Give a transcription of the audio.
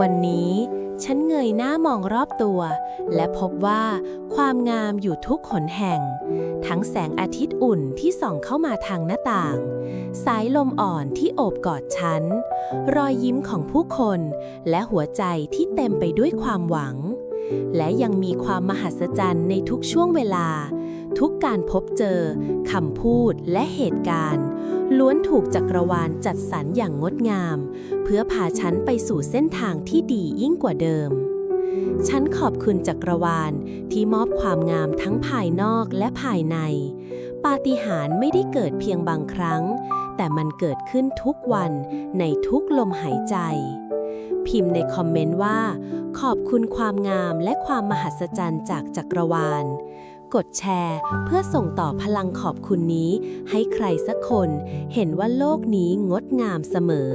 วันนี้ฉันเงยหน้ามองรอบตัว และพบว่าความงามอยู่ทุกขนแห่ง ทั้งแสงอาทิตย์อุ่นที่ส่องเข้ามาทางหน้าต่าง สายลมอ่อนที่โอบกอดฉัน รอยยิ้มของผู้คน และหัวใจที่เต็มไปด้วยความหวัง และยังมีความมหัศจรรย์ในทุกช่วงเวลา ทุกการพบเจอคำพูดและเหตุการณ์ ล้วนถูกจักรวาลจัดสรรอย่างงดงาม เพื่อพาฉันไปสู่เส้นทางที่ดียิ่งกว่าเดิม ฉันขอบคุณจักรวาลที่มอบความงามทั้งภายนอกและภายใน ปาฏิหาริย์ไม่ได้เกิดเพียงบางครั้ง แต่มันเกิดขึ้นทุกวันในทุกลมหายใจ พิมพ์ในคอมเมนต์ว่า ขอบคุณความงามและความมหัศจรรย์จากจักรวาล กดแชร์ เพื่อส่งต่อพลังขอบคุณนี้ ให้ใครสักคน เห็นว่าโลกนี้งดงามเสมอ